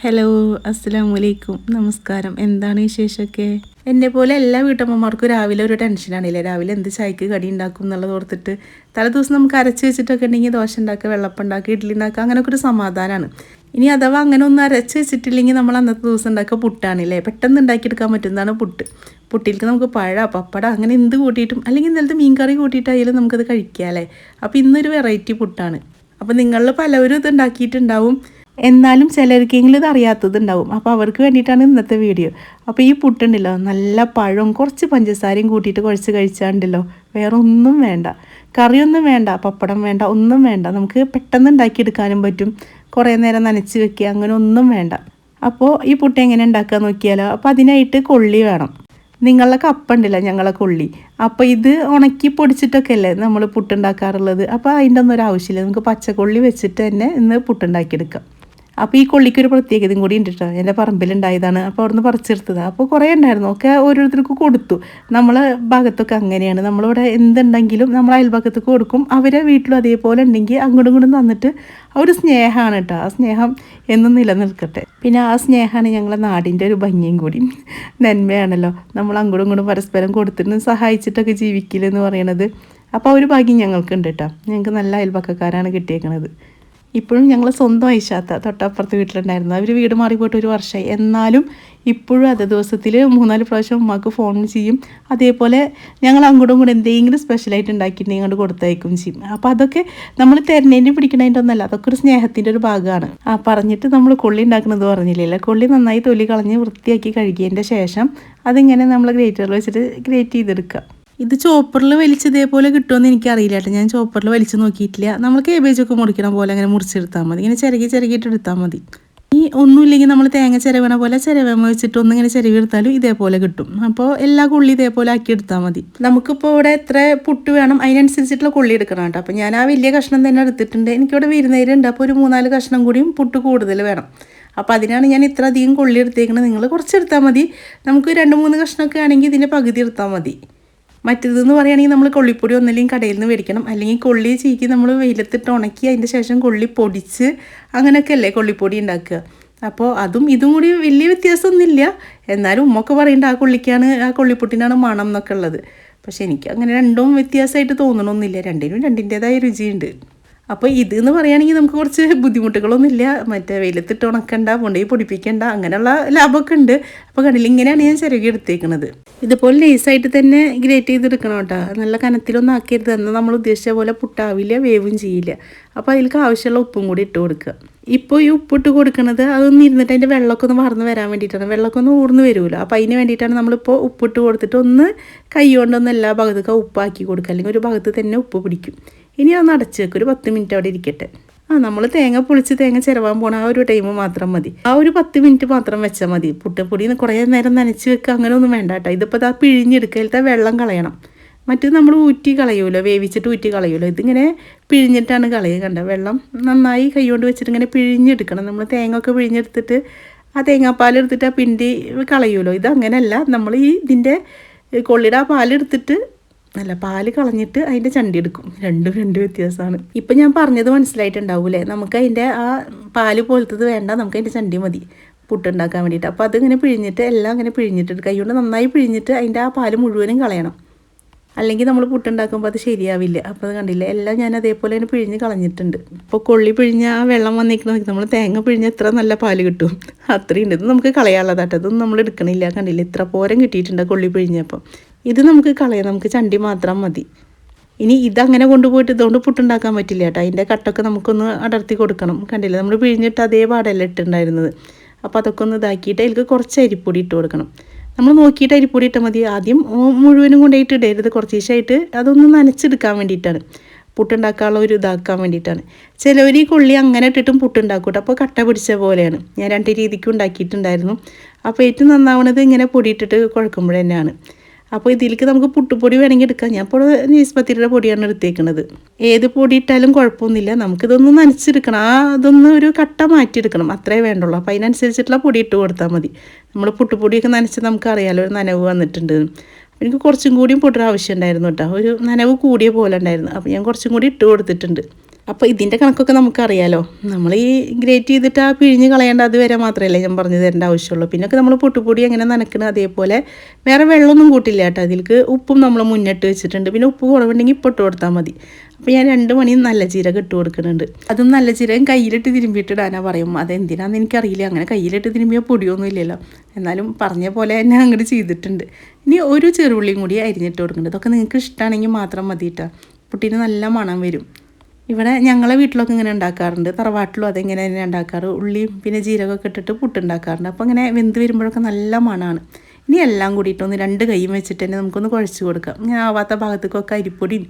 Hello അസ്സലാമു വലൈക്കും നമസ്കാരം എന്താണ് വിശേഷമൊക്കെ? എന്നെ പോലെ എല്ലാ വീട്ടമ്മമാർക്കും രാവിലെ ഒരു ടെൻഷനാണില്ലേ രാവിലെ എന്ത് ചായക്ക് കടി ഉണ്ടാക്കും എന്നുള്ളത് ഓർത്തിട്ട് തലേ ദിവസം നമുക്ക് അരച്ച് വെച്ചിട്ടൊക്കെ ഉണ്ടെങ്കിൽ ദോശ ഉണ്ടാക്കുക വെള്ളപ്പം ഉണ്ടാക്കുക ഇഡ്ഡലി ഉണ്ടാക്കുക അങ്ങനെയൊക്കെ ഒരു സമാധാനമാണ് ഇനി അഥവാ അങ്ങനെ ഒന്നും അരച്ച് വെച്ചിട്ടില്ലെങ്കിൽ നമ്മൾ അന്നത്തെ ദിവസം ഉണ്ടാക്കുക പുട്ടാണല്ലേ? പെട്ടെന്ന് ഉണ്ടാക്കിയെടുക്കാൻ പറ്റുന്നതാണ് പുട്ട്. പുട്ടിലേക്ക് നമുക്ക് പഴ പപ്പട അങ്ങനെ എന്ത് കൂട്ടിയിട്ടും അല്ലെങ്കിൽ ഇന്നലത്തെ മീൻ കറി കൂട്ടിയിട്ടായാലും നമുക്കത് കഴിക്കാം അല്ലേ? അപ്പോൾ ഇന്നൊരു വെറൈറ്റി പുട്ടാണ്. അപ്പോൾ നിങ്ങളിൽ പലവരും ഇത് ഉണ്ടാക്കിയിട്ടുണ്ടാവും. എന്നാലും ചിലർക്കെങ്കിലും ഇത് അറിയാത്തതുണ്ടാവും. അപ്പോൾ അവർക്ക് വേണ്ടിയിട്ടാണ് ഇന്നത്തെ വീഡിയോ. അപ്പോൾ ഈ പുട്ടുണ്ടല്ലോ നല്ല പഴവും കുറച്ച് പഞ്ചസാരയും കൂട്ടിയിട്ട് കുഴച്ച് കഴിച്ചാണ്ടല്ലോ. വേറെ ഒന്നും വേണ്ട. കറിയൊന്നും വേണ്ട പപ്പടം വേണ്ട ഒന്നും വേണ്ട. നമുക്ക് പെട്ടെന്ന് ഉണ്ടാക്കിയെടുക്കാനും പറ്റും. കുറേ നേരം നനച്ച് വെക്കുക അങ്ങനെ ഒന്നും വേണ്ട. അപ്പോൾ ഈ പുട്ട് എങ്ങനെ ഉണ്ടാക്കുക നോക്കിയാലോ അപ്പോൾ അതിനായിട്ട് കൊള്ളി വേണം. നിങ്ങളുടെ കപ്പുണ്ടല്ലോ ഞങ്ങളെ കൊള്ളി. അപ്പോൾ ഇത് ഉണക്കി പൊടിച്ചിട്ടൊക്കെ അല്ലേ നമ്മൾ പുട്ടുണ്ടാക്കാറുള്ളത്? അപ്പോൾ അതിന്റെ ഒന്നും ഒരു ആവശ്യമില്ല. നമുക്ക് പച്ചക്കൊള്ളി വെച്ചിട്ട് തന്നെ ഇന്ന് പുട്ടുണ്ടാക്കിയെടുക്കാം. അപ്പോൾ ഈ കൊള്ളിക്ക് ഒരു പ്രത്യേകതയും കൂടി ഉണ്ട് കേട്ടോ എന്റെ പറമ്പിലുണ്ടായതാണ്. അപ്പോൾ അവിടുന്ന് പറിച്ചെടുത്തത്. അപ്പോൾ കുറേ ഉണ്ടായിരുന്നു. ഒക്കെ ഓരോരുത്തർക്ക് കൊടുത്തു. നമ്മളെ ഭാഗത്തൊക്കെ അങ്ങനെയാണ്. നമ്മളിവിടെ എന്തുണ്ടെങ്കിലും നമ്മൾ അയൽഭാഗത്ത് കൊടുക്കും. അവരെ വീട്ടിലും അതേപോലെ ഉണ്ടെങ്കിൽ അങ്ങോട്ടും ഇങ്ങോട്ടും തന്നിട്ട് ഒരു സ്നേഹമാണ് കേട്ടോ ആ സ്നേഹം എന്നും നിലനിൽക്കട്ടെ. പിന്നെ ആ സ്നേഹമാണ് ഞങ്ങളെ നാടിന്റെ ഒരു ഭംഗിയും കൂടി. നന്മയാണല്ലോ. നമ്മൾ അങ്ങോട്ടും ഇങ്ങോട്ടും പരസ്പരം കൊടുത്തിട്ട് സഹായിച്ചിട്ടൊക്കെ ജീവിക്കില്ലെന്ന് പറയണത്. അപ്പോൾ ഒരു ഭാഗ്യം ഞങ്ങൾക്കുണ്ട് കേട്ടോ ഞങ്ങൾക്ക് നല്ല അയൽപക്കക്കാരാണ് കിട്ടിയേക്കണത്. ഇപ്പോഴും ഞങ്ങൾ സ്വന്തം ഐശാത്ത തൊട്ടപ്പുറത്ത് വീട്ടിലുണ്ടായിരുന്നു. അവർ വീട് മാറിപ്പോയിട്ട് ഒരു വർഷമായി എന്നാലും ഇപ്പോഴും അതേ ദിവസത്തിൽ മൂന്നാൽ പ്രാവശ്യം ഉമ്മാക്ക് ഫോൺ ചെയ്യും. അതേപോലെ ഞങ്ങൾ അങ്ങോട്ടും കൂടെ എന്തെങ്കിലും സ്പെഷ്യലായിട്ട് ഉണ്ടാക്കിയിട്ടുണ്ടെങ്കിൽ അങ്ങോട്ട് കൊടുത്തയക്കും ചെയ്യും. അപ്പോൾ അതൊക്കെ നമ്മൾ തെരഞ്ഞേന്റെ പിടിക്കണതിന്റെ ഒന്നല്ല അതൊക്കെ ഒരു സ്നേഹത്തിന്റെ ഒരു ഭാഗമാണ്. ആ പറഞ്ഞിട്ട് നമ്മൾ കൊള്ളി ഉണ്ടാക്കുന്നത് പറഞ്ഞില്ലല്ലോ. കൊള്ളി നന്നായി തൊലി കളഞ്ഞ് വൃത്തിയാക്കി കഴുകിയതിന്റെ ശേഷം അതിങ്ങനെ നമ്മൾ ഗ്രേറ്ററിൽ വെച്ചിട്ട് ഗ്രേറ്റ് ചെയ്തെടുക്കുക. ഇത് ചോപ്പറിൽ വലിച്ച് ഇതേപോലെ കിട്ടുമെന്ന് എനിക്കറിയില്ല കേട്ടോ. ഞാൻ ചോപ്പറിൽ വലിച്ച് നോക്കിയിട്ടില്ല. നമ്മൾ കേബേജ് ഒക്കെ മുറിക്കണ പോലെ അങ്ങനെ മുറിച്ചെടുത്താൽ മതി. ഇങ്ങനെ ചിരകി ചിരകിയിട്ട് എടുത്താൽ മതി. ഈ ഒന്നുമില്ലെങ്കിൽ നമ്മൾ തേങ്ങ ചിരവണ പോലെ ചിരവമ വെച്ചിട്ട് ഒന്നിങ്ങനെ ചിരവിയെടുത്താലും ഇതേപോലെ കിട്ടും. അപ്പോൾ എല്ലാ കുള്ളി ഇതേപോലെ ആക്കി എടുത്താൽ മതി. നമുക്കിപ്പോൾ ഇവിടെ എത്ര പുട്ട് വേണം? അതിനനുസരിച്ചിട്ടുള്ള കുള്ളി എടുക്കണം കേട്ടോ. അപ്പോൾ ഞാൻ ആ വലിയ കഷ്ണം തന്നെ എടുത്തിട്ടുണ്ട്. എനിക്കിവിടെ വിരുന്നേരുണ്ട്. അപ്പോൾ ഒരു മൂന്നാൽ കഷ്ണം കൂടിയും പുട്ട് കൂടുതൽ വേണം. അപ്പോൾ അതിനാണ് ഞാൻ ഇത്ര അധികം കൊള്ളി എടുത്തേക്കുന്നത് നിങ്ങൾ കുറച്ചെടുത്താൽ മതി. നമുക്ക് രണ്ട് മൂന്ന് കഷ്ണമൊക്കെ ആണെങ്കിൽ ഇതിന്റെ പകുതി എടുത്താൽ മതി. മറ്റേതെന്ന് പറയുകയാണെങ്കിൽ നമ്മൾ കൊള്ളിപ്പൊടി ഒന്നല്ലെങ്കിൽ കടയിൽ നിന്ന് മേടിക്കണം. അല്ലെങ്കിൽ കൊള്ളി ചീക്കി നമ്മൾ വെയിലത്തിട്ട് ഉണക്കി അതിന്റെ ശേഷം കൊള്ളി പൊടിച്ച് അങ്ങനെയൊക്കെ അല്ലേ കൊള്ളിപ്പൊടി ഉണ്ടാക്കുക. അപ്പോൾ അതും ഇതും കൂടി വലിയ വ്യത്യാസമൊന്നുമില്ല. എന്നാലും ഉമ്മൊക്കെ പറയേണ്ട ആ കൊള്ളിക്കാണ് ആ കൊള്ളിപ്പൊട്ടിനാണ് മണം എന്നൊക്കെ ഉള്ളത്. പക്ഷെ എനിക്ക് അങ്ങനെ രണ്ടും വ്യത്യാസമായിട്ട് തോന്നണമൊന്നുമില്ല. രണ്ടിനും രണ്ടിന്റേതായ രുചിയുണ്ട്. അപ്പോൾ ഇത് എന്ന് പറയുകയാണെങ്കിൽ നമുക്ക് കുറച്ച് ബുദ്ധിമുട്ടുകളൊന്നുമില്ല. മറ്റേ വെയിലത്തിട്ട് ഉണക്കണ്ട കൊണ്ടുപോയി പൊടിപ്പിക്കണ്ട അങ്ങനെയുള്ള ലാഭമൊക്കെ ഉണ്ട്. അപ്പോൾ കണ്ടില്ല ഇങ്ങനെയാണ് ഞാൻ ചിരകി എടുത്തേക്കുന്നത് ഇതുപോലെ നൈസായിട്ട് തന്നെ ഗ്രേറ്റ് ചെയ്തെടുക്കണം കേട്ടോ. നല്ല കനത്തിലൊന്നും ആക്കരുത്. എന്നാൽ നമ്മൾ ഉദ്ദേശിച്ച പോലെ പുട്ടാവില്ല വേവും ചെയ്യില്ല. അപ്പോൾ അതിലേക്ക് ആവശ്യമുള്ള ഉപ്പും കൂടി ഇട്ട് കൊടുക്കുക. ഇപ്പോൾ ഈ ഉപ്പിട്ട് കൊടുക്കുന്നത് അതൊന്ന് ഇരുന്നിട്ട് അതിന്റെ വെള്ളമൊക്കെ ഒന്ന് വറന്ന് വരാൻ വേണ്ടിയിട്ടാണ്. വെള്ളമൊക്കെ ഒന്ന് ഊർന്ന് വരുമല്ലോ. അപ്പോൾ അതിന് വേണ്ടിയിട്ടാണ് നമ്മളിപ്പോൾ ഉപ്പിട്ട് കൊടുത്തിട്ട് ഒന്ന് കൈ കൊണ്ടൊന്ന് എല്ലാ ഭാഗത്തേക്കും ഉപ്പാക്കി കൊടുക്കുക. അല്ലെങ്കിൽ ഒരു ഭാഗത്ത് തന്നെ ഉപ്പ് പിടിക്കും. ഇനി അതൊന്ന് അടച്ച് വെക്കും. ഒരു പത്ത് മിനിറ്റ് അവിടെ ഇരിക്കട്ടെ. ആ നമ്മൾ തേങ്ങ പൊളിച്ച് തേങ്ങ ചിരവാൻ പോണ ആ ഒരു ടൈം മാത്രം മതി. ആ ഒരു പത്ത് മിനിറ്റ് മാത്രം വെച്ചാൽ മതി. പുട്ടപ്പൊടി കുറേ നേരം നനച്ച് വെക്കുക അങ്ങനെ ഒന്നും വേണ്ട കേട്ടോ. ഇതിപ്പോൾ ആ പിഴിഞ്ഞെടുക്കലത്തെ വെള്ളം കളയണം. മറ്റത് നമ്മൾ ഊറ്റി കളയുമല്ലോ വേവിച്ചിട്ട് ഊറ്റി കളയുമല്ലോ ഇതിങ്ങനെ പിഴിഞ്ഞിട്ടാണ് കളയുക കണ്ട? വെള്ളം നന്നായി കൈകൊണ്ട് വെച്ചിട്ട് ഇങ്ങനെ പിഴിഞ്ഞെടുക്കണം. നമ്മൾ തേങ്ങ ഒക്കെ പിഴിഞ്ഞെടുത്തിട്ട് ആ തേങ്ങാപ്പാൽ എടുത്തിട്ട് ആ പിണ്ടി കളയുമല്ലോ ഇത് അങ്ങനെയല്ല നമ്മൾ ഈ ഇതിന്റെ കൊള്ളിയുടെ ആ പാലെടുത്തിട്ട് അല്ല പാൽ കളഞ്ഞിട്ട് അതിന്റെ ചണ്ടി എടുക്കും. രണ്ടും രണ്ട് വ്യത്യാസമാണ്. ഇപ്പം ഞാൻ പറഞ്ഞത് മനസ്സിലായിട്ടുണ്ടാവൂലേ? നമുക്ക് അതിന്റെ ആ പാൽ പോലത്തത് വേണ്ട നമുക്ക് അതിന്റെ ചണ്ടി മതി. പുട്ടുണ്ടാക്കാൻ വേണ്ടിയിട്ട്. അപ്പോൾ അതിങ്ങനെ പിഴിഞ്ഞിട്ട് എല്ലാം അങ്ങനെ പിഴിഞ്ഞിട്ട് കൈകൊണ്ട് നന്നായി പിഴിഞ്ഞിട്ട് അതിന്റെ ആ പാൽ മുഴുവനും കളയണം. അല്ലെങ്കിൽ നമ്മൾ പുട്ടുണ്ടാക്കുമ്പോൾ അത് ശരിയാവില്ല. അപ്പോൾ അത് കണ്ടില്ല? എല്ലാം ഞാൻ അതേപോലെ തന്നെ പിഴിഞ്ഞ് കളഞ്ഞിട്ടുണ്ട്. ഇപ്പോൾ കൊള്ളി പിഴിഞ്ഞ ആ വെള്ളം വന്നിരിക്കുന്നത് നമ്മൾ തേങ്ങ പിഴിഞ്ഞ എത്ര നല്ല പാൽ കിട്ടും. അത്രയും ഉണ്ട് ഇത് നമുക്ക് കളയാനുള്ളതാട്ടോ. ഇതൊന്നും നമ്മൾ എടുക്കണില്ല. കണ്ടില്ല? ഇത്ര പോരം കിട്ടിയിട്ടുണ്ട് കൊള്ളി പിഴിഞ്ഞപ്പോൾ ഇത് നമുക്ക് കളയാം നമുക്ക് ചണ്ടി മാത്രം മതി. ഇനി ഇതങ്ങനെ കൊണ്ടുപോയിട്ട് ഇതുകൊണ്ട് പുട്ടുണ്ടാക്കാൻ പറ്റില്ല കേട്ടോ. അതിന്റെ കട്ടൊക്കെ നമുക്കൊന്ന് അടർത്തി കൊടുക്കണം. കണ്ടില്ല? നമ്മൾ പിഴിഞ്ഞിട്ട് അതേ പാടല്ല ഇട്ടുണ്ടായിരുന്നത് അപ്പോൾ അതൊക്കെ ഒന്ന് ഇതാക്കിയിട്ട് അതിലേക്ക് കുറച്ച് അരിപ്പൊടി ഇട്ട് കൊടുക്കണം. നമ്മൾ നോക്കിയിട്ട് അരിപ്പൊടി ഇട്ടാൽ മതി. ആദ്യം മുഴുവനും കൊണ്ടുപോയിട്ട് ഇടരുത്. കുറച്ച് ദിവസമായിട്ട് അതൊന്ന് നനച്ചെടുക്കാൻ വേണ്ടിയിട്ടാണ്. പുട്ടുണ്ടാക്കാനുള്ള ഒരു ഇതാക്കാൻ വേണ്ടിയിട്ടാണ്. ചിലവർ ഈ കൊള്ളി അങ്ങനെ ഇട്ടിട്ടും പുട്ടുണ്ടാക്കൂട്ടോ അപ്പോൾ കട്ട പിടിച്ച പോലെയാണ്. ഞാൻ രണ്ട് രീതിക്ക് ഉണ്ടാക്കിയിട്ടുണ്ടായിരുന്നു. അപ്പോൾ ഏറ്റവും നന്നാവണത് ഇങ്ങനെ പൊടിയിട്ടിട്ട് കുഴക്കുമ്പോൾ തന്നെയാണ്. അപ്പോൾ ഇതിലേക്ക് നമുക്ക് പുട്ടുപൊടി വേണമെങ്കിൽ എടുക്കാം. ഞാൻ ഇപ്പോൾ നീസ്പത്തിരിയുടെ പൊടിയാണ് എടുത്തേക്കുന്നത് ഏത് പൊടി ഇട്ടാലും കുഴപ്പമൊന്നുമില്ല. നമുക്കിതൊന്ന് നനച്ചെടുക്കണം. ആ ഇതൊന്ന് ഒരു കട്ട മാറ്റിയെടുക്കണം. അത്രേ വേണ്ടുള്ളൂ. അപ്പോൾ അതിനനുസരിച്ചിട്ടുള്ള പൊടി ഇട്ട് കൊടുത്താൽ മതി. നമ്മൾ പുട്ടുപൊടിയൊക്കെ നനച്ച് നമുക്കറിയാലോ ഒരു നനവ് വന്നിട്ടുണ്ട്. എനിക്ക് കുറച്ചും കൂടിയും പൊടി ആവശ്യം ഉണ്ടായിരുന്നു കേട്ടോ. ഒരു നനവ് കൂടിയ പോലെ ഉണ്ടായിരുന്നു. അപ്പോൾ ഞാൻ കുറച്ചും കൂടി ഇട്ട് കൊടുത്തിട്ടുണ്ട്. അപ്പോൾ ഇതിന്റെ കണക്കൊക്കെ നമുക്കറിയാലോ. നമ്മൾ ഈ ഗ്രേറ്റ് ചെയ്തിട്ട് ആ പിഴിഞ്ഞ് കളയേണ്ട അതുവരെ മാത്രമല്ലേ ഞാൻ പറഞ്ഞു തരേണ്ട ആവശ്യമുള്ളൂ. പിന്നൊക്കെ നമ്മൾ പൊട്ടുപൊടി അങ്ങനെ നനക്കണം അതേപോലെ വേറെ വെള്ളമൊന്നും കൂട്ടില്ല കേട്ടോ. അതിലേക്ക് ഉപ്പും നമ്മൾ മുന്നിട്ട് വെച്ചിട്ടുണ്ട്. പിന്നെ ഉപ്പ് കുറവുണ്ടെങ്കിൽ ഇപ്പം ഇട്ട് കൊടുത്താൽ മതി. അപ്പോൾ ഞാൻ രണ്ട് മണി നല്ല ജീരകം ഇട്ട് കൊടുക്കുന്നുണ്ട്. അതും നല്ല ജീരകം കയ്യിലിട്ട് തിരുമ്പിയിട്ടിടാനാ പറയും. അതെന്തിനാണെന്ന് എനിക്കറിയില്ല. അങ്ങനെ കയ്യിലിട്ട് തിരുമ്പിയ പൊടിയൊന്നും ഇല്ലല്ലോ. എന്നാലും പറഞ്ഞ പോലെ തന്നെ അങ്ങോട്ട് ചെയ്തിട്ടുണ്ട്. ഇനി ഒരു ചെറുള്ളിയും കൂടി അരിഞ്ഞിട്ട് കൊടുക്കുന്നുണ്ട്. ഇതൊക്കെ നിങ്ങൾക്ക് ഇഷ്ടമാണെങ്കിൽ മാത്രം മതി കേട്ടോ. പുട്ടിന് നല്ല മണം വരും. ഇവിടെ ഞങ്ങളെ വീട്ടിലൊക്കെ ഇങ്ങനെ ഉണ്ടാക്കാറുണ്ട്. തറവാട്ടിലും അതെങ്ങനെ തന്നെ ഉണ്ടാക്കാറ്. ഉള്ളിയും പിന്നെ ജീരകമൊക്കെ ഇട്ടിട്ട് പുട്ടുണ്ടാക്കാറുണ്ട്. അപ്പോൾ ഇങ്ങനെ വെന്ത് വരുമ്പോഴൊക്കെ നല്ല മണമാണ് ഇനി എല്ലാം കൂടിയിട്ടൊന്ന് രണ്ട് കൈയും വെച്ചിട്ട് തന്നെ നമുക്കൊന്ന് കുഴച്ച് കൊടുക്കാം. ഇങ്ങനെ ആവാത്ത ഭാഗത്തേക്കൊക്കെ അരിപ്പൊടിയും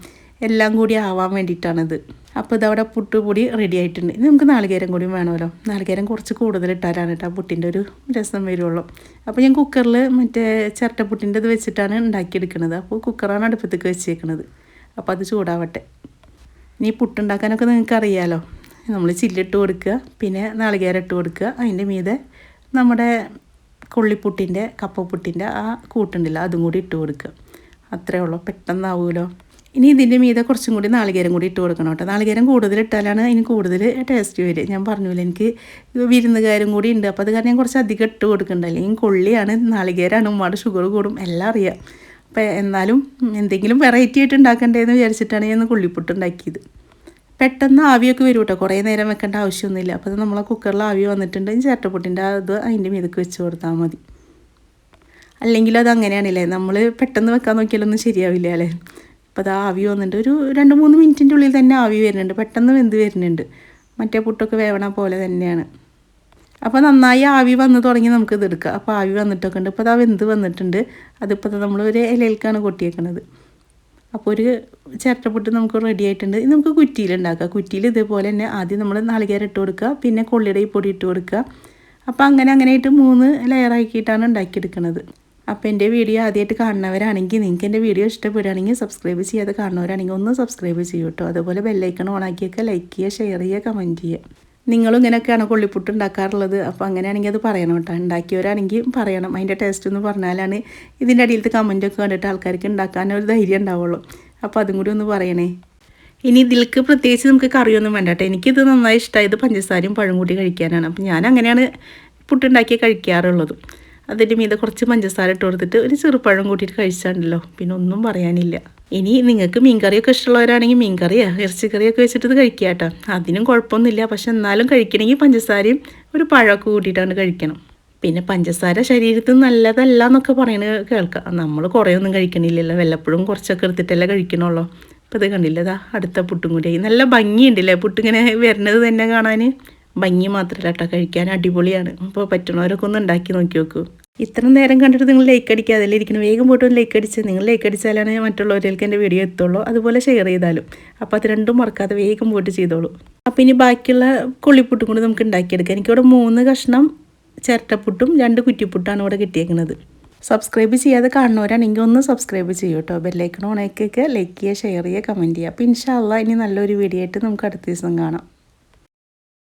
എല്ലാം കൂടി ആവാൻ വേണ്ടിയിട്ടാണിത്. അപ്പോൾ ഇതവിടെ പുട്ടുപൊടി റെഡി ആയിട്ടുണ്ട്. ഇനി നമുക്ക് നാളികേരം കൂടി വേണമല്ലോ. നാളികേരം കുറച്ച് കൂടുതൽ ഇട്ടാലാണ് കേട്ടോ പുട്ടിന്റെ ഒരു രസം വരുള്ളൂ. അപ്പോൾ ഞാൻ കുക്കറിൽ മറ്റേ ചിരട്ട പുട്ടിന്റെ ഇത് വെച്ചിട്ടാണ് ഉണ്ടാക്കിയെടുക്കുന്നത് അപ്പോൾ കുക്കറാണ് അടുപ്പത്തേക്ക് വെച്ചേക്കുന്നത് അപ്പോൾ അത് ചൂടാവട്ടെ. ഇനി പുട്ടുണ്ടാക്കാനൊക്കെ നിങ്ങൾക്ക് അറിയാലോ നമ്മൾ ചില്ലിട്ട് കൊടുക്കുക പിന്നെ നാളികേരം ഇട്ട് കൊടുക്കുക. അതിന്റെ മീതെ നമ്മുടെ കൊള്ളിപ്പുട്ടിന്റെ കപ്പപ്പുട്ടിന്റെ ആ കൂട്ടുണ്ടല്ലോ അതും കൂടി ഇട്ട് കൊടുക്കുക. അത്രേ ഉള്ളൂ. പെട്ടെന്നാവുമല്ലോ ഇനി ഇതിന്റെ മീതെ കുറച്ചും കൂടി നാളികേരം കൂടി ഇട്ട് കൊടുക്കണം കേട്ടോ. നാളികേരം കൂടുതൽ ഇട്ടാലാണ് അതിന് കൂടുതൽ ടേസ്റ്റ് വരിക. ഞാൻ പറഞ്ഞില്ല എനിക്ക് വിരുന്നുകാരും കൂടി ഉണ്ട്. അപ്പോൾ അത് കാരണം ഞാൻ കുറച്ച് അധികം ഇട്ട് കൊടുക്കണ്ടല്ലേ ഈ കൊള്ളിയാണ് നാളികേരമാണ് ഉമ്മാട് ഷുഗർ കൂടും എല്ലാം അറിയാം. അപ്പോൾ എന്നാലും എന്തെങ്കിലും വെറൈറ്റി ആയിട്ട് ഉണ്ടാക്കണ്ടേന്ന് വിചാരിച്ചിട്ടാണ് ഞാൻ കുള്ളിപ്പുട്ട് ഉണ്ടാക്കിയത്. പെട്ടെന്ന് ആവിയൊക്കെ വരും കേട്ടോ കുറേ നേരം വെക്കേണ്ട ആവശ്യമൊന്നുമില്ല. അപ്പോൾ അത് നമ്മളെ കുക്കറിൽ ആവി വന്നിട്ടുണ്ടെങ്കിൽ ചേട്ടപ്പൊട്ടിന്റെ അത് അതിന്റെ മീതക്ക് വെച്ച് കൊടുത്താൽ മതി. അല്ലെങ്കിൽ അത് അങ്ങനെയാണല്ലേ? നമ്മൾ പെട്ടെന്ന് വെക്കാൻ നോക്കിയാലൊന്നും ശരിയാവില്ല അല്ലേ? അപ്പോൾ അത് ആവി വന്നിട്ട് ഒരു രണ്ട് മൂന്ന് മിനിറ്റിന്റെ ഉള്ളിൽ തന്നെ ആവി വരുന്നുണ്ട്. പെട്ടെന്ന് വെന്ത് വരുന്നുണ്ട്. മറ്റേ പുട്ടൊക്കെ വേവണ പോലെ തന്നെയാണ്. അപ്പോൾ നന്നായി ആവി വന്ന് തുടങ്ങി നമുക്ക് ഇത് എടുക്കാം. അപ്പോൾ ആവി വന്നിട്ടൊക്കെ ഉണ്ട്. ഇപ്പോൾ അത് വെന്ത് വന്നിട്ടുണ്ട്. അതിപ്പോൾ നമ്മൾ ഒരു ഇലയിലേക്കാണ് കൊട്ടിയേക്കുന്നത് അപ്പോൾ ഒരു ചിരട്ടപ്പൊട്ട് നമുക്ക് റെഡി ആയിട്ടുണ്ട്. ഇത് നമുക്ക് കുറ്റിയിൽ ഉണ്ടാക്കാം. കുറ്റിയിൽ ഇതേപോലെ തന്നെ ആദ്യം നമ്മൾ നാളികേരം ഇട്ട് കൊടുക്കുക. പിന്നെ കൊള്ളിയുടെ ഈ പൊടി ഇട്ട് കൊടുക്കുക. അപ്പോൾ അങ്ങനെ അങ്ങനെ ആയിട്ട് മൂന്ന് ലെയറാക്കിയിട്ടാണ് ഉണ്ടാക്കിയെടുക്കുന്നത് അപ്പോൾ എന്റെ വീഡിയോ ആദ്യമായിട്ട് കാണുന്നവരാണെങ്കിൽ നിങ്ങൾക്ക് എന്റെ വീഡിയോ ഇഷ്ടപ്പെടുകയാണെങ്കിൽ സബ്സ്ക്രൈബ് ചെയ്യാതെ കാണുന്നവരാണെങ്കിൽ ഒന്ന് സബ്സ്ക്രൈബ് ചെയ്യൂ കേട്ടോ അതുപോലെ ബെല്ലൈക്കൺ ഓണാക്കിയൊക്കെ ലൈക്ക് ചെയ്യുക ഷെയർ ചെയ്യുക കമന്റ് ചെയ്യുക. നിങ്ങളും ഇങ്ങനെയൊക്കെയാണ് കൊള്ളിപ്പുട്ട് ഉണ്ടാക്കാറുള്ളത്. അപ്പോൾ അങ്ങനെയാണെങ്കിൽ അത് പറയണം കേട്ടോ. ഉണ്ടാക്കിയവരാണെങ്കിൽ പറയണം. അതിന്റെ ടേസ്റ്റ് എന്ന് പറഞ്ഞാലാണ് ഇതിന്റെ അടിയിലത്തെ കമന്റൊക്കെ കണ്ടിട്ട് ആൾക്കാർക്ക് ഉണ്ടാക്കാനൊരു ധൈര്യം ഉണ്ടാവുള്ളൂ. അപ്പോൾ അതും കൂടി ഒന്ന് പറയണേ. ഇനി ഇതിലേക്ക് പ്രത്യേകിച്ച് നമുക്ക് കറിയൊന്നും വേണ്ട കേട്ടോ. എനിക്കിത് നന്നായി ഇഷ്ടമായത് പഞ്ചസാരയും പഴം കൂട്ടി കഴിക്കാനാണ്. അപ്പോൾ ഞാൻ അങ്ങനെയാണ് പുട്ടുണ്ടാക്കി കഴിക്കാറുള്ളത്. അതിന്റെ മീതെ കുറച്ച് പഞ്ചസാര ഇട്ട് കൊടുത്തിട്ട് ഒരു ചെറുപഴം കൂട്ടിയിട്ട് കഴിച്ചാണ്ടല്ലോ. പിന്നെ ഒന്നും പറയാനില്ല. ഇനി നിങ്ങൾക്ക് മീൻകറിയൊക്കെ ഇഷ്ടമുള്ളവരാണെങ്കിൽ മീൻകറിയോ ഇറച്ചിക്കറിയൊക്കെ വെച്ചിട്ട് ഇത് കഴിക്കുക കേട്ടോ. അതിനും കുഴപ്പമൊന്നുമില്ല. പക്ഷെ എന്നാലും കഴിക്കണമെങ്കിൽ പഞ്ചസാരയും ഒരു പഴമൊക്കെ കൂട്ടിയിട്ടാണ് കഴിക്കണം. പിന്നെ പഞ്ചസാര ശരീരത്തിൽ നല്ലതല്ല എന്നൊക്കെ പറയണത് കേൾക്കാം. നമ്മൾ കുറേയൊന്നും കഴിക്കണില്ലല്ലോ. വല്ലപ്പോഴും കുറച്ചൊക്കെ എടുത്തിട്ടല്ലേ കഴിക്കണുള്ളൂ. അപ്പോൾ ഇത് കണ്ടില്ല? ഇതാ അടുത്ത പുട്ടും കൂടിയായി നല്ല ഭംഗിയുണ്ടല്ലേ പുട്ടിങ്ങനെ വരുന്നത് തന്നെ കാണാൻ? ഭംഗി മാത്രമല്ല കേട്ടോ കഴിക്കാൻ അടിപൊളിയാണ്. അപ്പോൾ പറ്റുന്നവരൊക്കെ ഒന്ന് ഉണ്ടാക്കി നോക്കി നോക്കൂ. ഇത്ര നേരം കണ്ടിട്ട് നിങ്ങൾ ലൈക്ക് അടിക്കാതെ ഇരിക്കണം? വേഗം പോയിട്ട് ലൈക്ക് അടിച്ച് നിങ്ങൾ ലൈക്ക് അടിച്ചാലാണ് മറ്റുള്ളവരിലേക്ക് എന്റെ വീഡിയോ എത്തുള്ളൂ. അതുപോലെ ഷെയർ ചെയ്താലും. അപ്പോൾ അത് രണ്ടും മറക്കാതെ വേഗം പോയിട്ട് ചെയ്തോളൂ. അപ്പോൾ ഇനി ബാക്കിയുള്ള കൊള്ളിപ്പുട്ടും കൂടി നമുക്ക് ഉണ്ടാക്കിയെടുക്കാം. എനിക്കിവിടെ മൂന്ന് കഷ്ണം ചിരട്ടപ്പുട്ടും രണ്ട് കുറ്റിപ്പുട്ടാണ് ഇവിടെ കിട്ടിയേക്കുന്നത് സബ്സ്ക്രൈബ് ചെയ്യാതെ കാണുന്നവരാണെങ്കിൽ ഒന്ന് സബ്സ്ക്രൈബ് ചെയ്യൂ കേട്ടോ ബെല്ലൈക്കൺ ഓണേക്കൊക്കെ ലൈക്ക് ചെയ്യുക ഷെയർ ചെയ്യുക കമന്റ് ചെയ്യുക. അപ്പോൾ ഇൻഷാല്ല ഇനി നല്ലൊരു വീഡിയോ ആയിട്ട് നമുക്ക് അടുത്ത ദിവസം കാണാം.